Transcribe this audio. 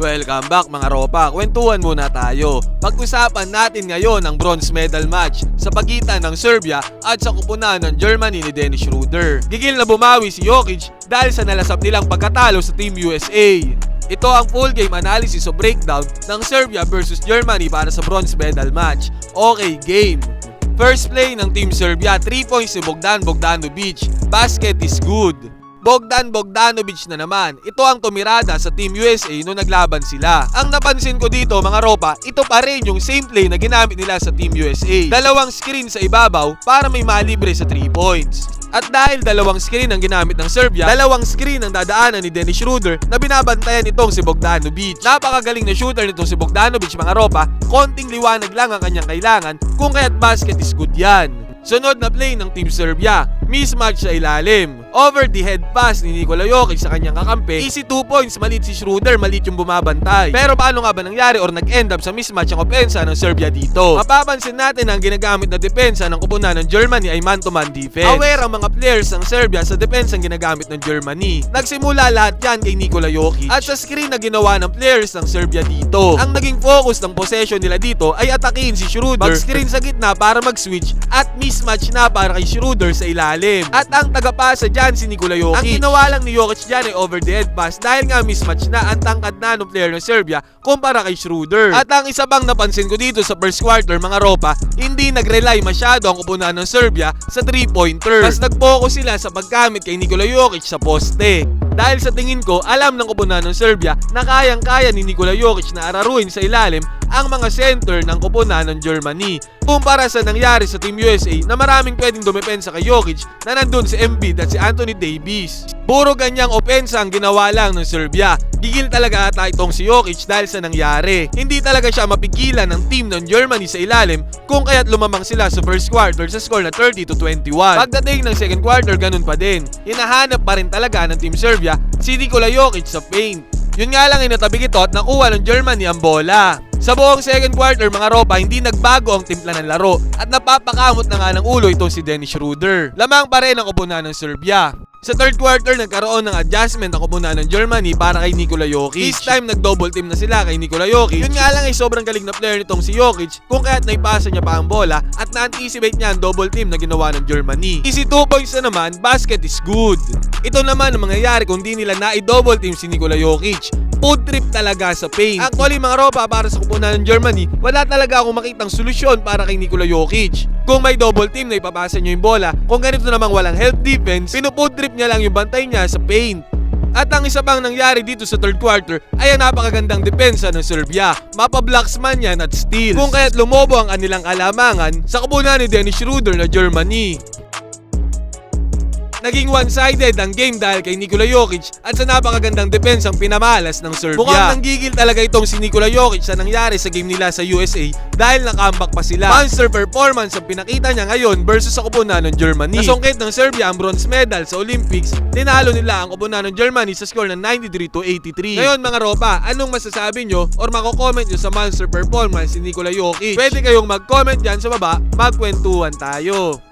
Welcome back mga ropa, kwentuhan muna tayo. Pag-usapan natin ngayon ang bronze medal match sa pagitan ng Serbia at sa kupunan ng Germany ni Dennis Schroeder. Gigil na bumawi si Jokic dahil sa nalasap nilang pagkatalo sa Team USA. Ito ang full game analysis o breakdown ng Serbia versus Germany para sa bronze medal match. Okay, game. First play ng Team Serbia, 3 points si Bogdan Bogdanovic. Basket is good. Bogdan Bogdanovic na naman. Ito ang tumirada sa Team USA nung naglaban sila. Ang napansin ko dito mga ropa, ito pa rin yung same play na ginamit nila sa Team USA. Dalawang screen sa ibabaw para may malibre sa 3 points. At dahil dalawang screen ang ginamit ng Serbia, dalawang screen ang dadaanan ni Dennis Schroeder na binabantayan itong si Bogdanovic. Napakagaling na shooter nitong si Bogdanovic mga ropa, konting liwanag lang ang kanyang kailangan kung kaya't basket is good yan. Sunod na play ng Team Serbia, mismatch sa ilalim. Over the head pass ni Nikola Jokic sa kanyang kakampi. Easy 2 points, malit si Schroeder, malit yung bumabantay. Pero paano nga ba nangyari or nag-end up sa mismatch ang opensa ng Serbia dito? Mapapansin natin na ang ginagamit na depensa ng kupunan ng Germany ay man-to-man defense. Aware ang mga players ng Serbia sa depensa ang ginagamit ng Germany. Nagsimula lahat yan kay Nikola Jokic. At sa screen na ginawa ng players ng Serbia dito. Ang naging focus ng possession nila dito ay atakihin si Schroeder. Mag-screen sa gitna para mag-switch at mismatch na para kay Schroeder sa ilalim. At ang tagapasa dyan si Nikola Jokic. Ang ginawa lang ni Jokic dyan ay over the head pass dahil nga mismatch na ang tangkad na ng player ng Serbia kumpara kay Schroeder. At ang isa bang napansin ko dito sa first quarter mga ropa, hindi nag-rely masyado ang upunan ng Serbia sa 3-pointer. Mas nag-focus sila sa paggamit kay Nikola Jokic sa poste. Dahil sa tingin ko, alam ng kupunan ng Serbia na kayang-kaya ni Nikola Jokic na araruin sa ilalim ang mga center ng kupunan ng Germany. Kumpara sa nangyari sa Team USA na maraming pwedeng dumepensa kay Jokic na nandun si Embiid at si Anthony Davis. Puro ganyang opensa ang ginawa lang ng Serbia. Gigil talaga ata itong si Jokic dahil sa nangyari. Hindi talaga siya mapigilan ng team ng Germany sa ilalim kung kaya't lumamang sila sa first quarter sa score na 30 to 21. Pagdating ng second quarter, ganun pa din. Hinahanap pa rin talaga ng Team Serbia si Nikola Jokic sa paint. Yun nga lang ay natabig ito at nakuha ng Germany ang bola. Sa buong second quarter mga ropa, hindi nagbago ang timpla ng laro at napapakamot na nga ng ulo itong si Dennis Schroeder. Lamang pa rin ang kupunan ng Serbia. Sa third quarter, nagkaroon ng adjustment ang kupunan ng Germany para kay Nikola Jokic. This time, nag-double team na sila kay Nikola Jokic. Yun nga lang ay sobrang galing na player nitong si Jokic kung kaya't naipasa niya pa ang bola at na-anticipate niya ang double team na ginawa ng Germany. Easy 2 points na naman, basket is good. Ito naman ang mangyayari kung di nila na-double team si Nikola Jokic food trip talaga sa paint. Actually mga ropa para sa kupunan ng Germany, wala talaga akong makitang solusyon para kay Nikola Jokic. Kung may double team na ipapasa nyo yung bola, kung ganito namang walang help defense, pinupood trip niya lang yung bantay niya sa paint. At ang isa pang nangyari dito sa third quarter ay ang napakagandang depensa ng Serbia. Mapablocks man yan at steals. Kung kaya't lumobo ang kanilang kalamangan sa kupunan ni Dennis Schroeder na Germany. Naging one-sided ang game dahil kay Nikola Jokic at sa napakagandang depensang pinamalas ng Serbia. Mukhang nanggigil talaga itong si Nikola Jokic sa nangyari sa game nila sa USA dahil nakambak pa sila. Monster performance ang pinakita niya ngayon versus sa kupunan ng Germany. Nasungkit ng Serbia ang bronze medal sa Olympics, tinalo nila ang kupunan ng Germany sa score ng 93 to 83. Ngayon mga ropa, anong masasabi nyo or mako-comment nyo sa monster performance ni Nikola Jokic? Pwede kayong mag-comment dyan sa baba, magkwentuhan tayo.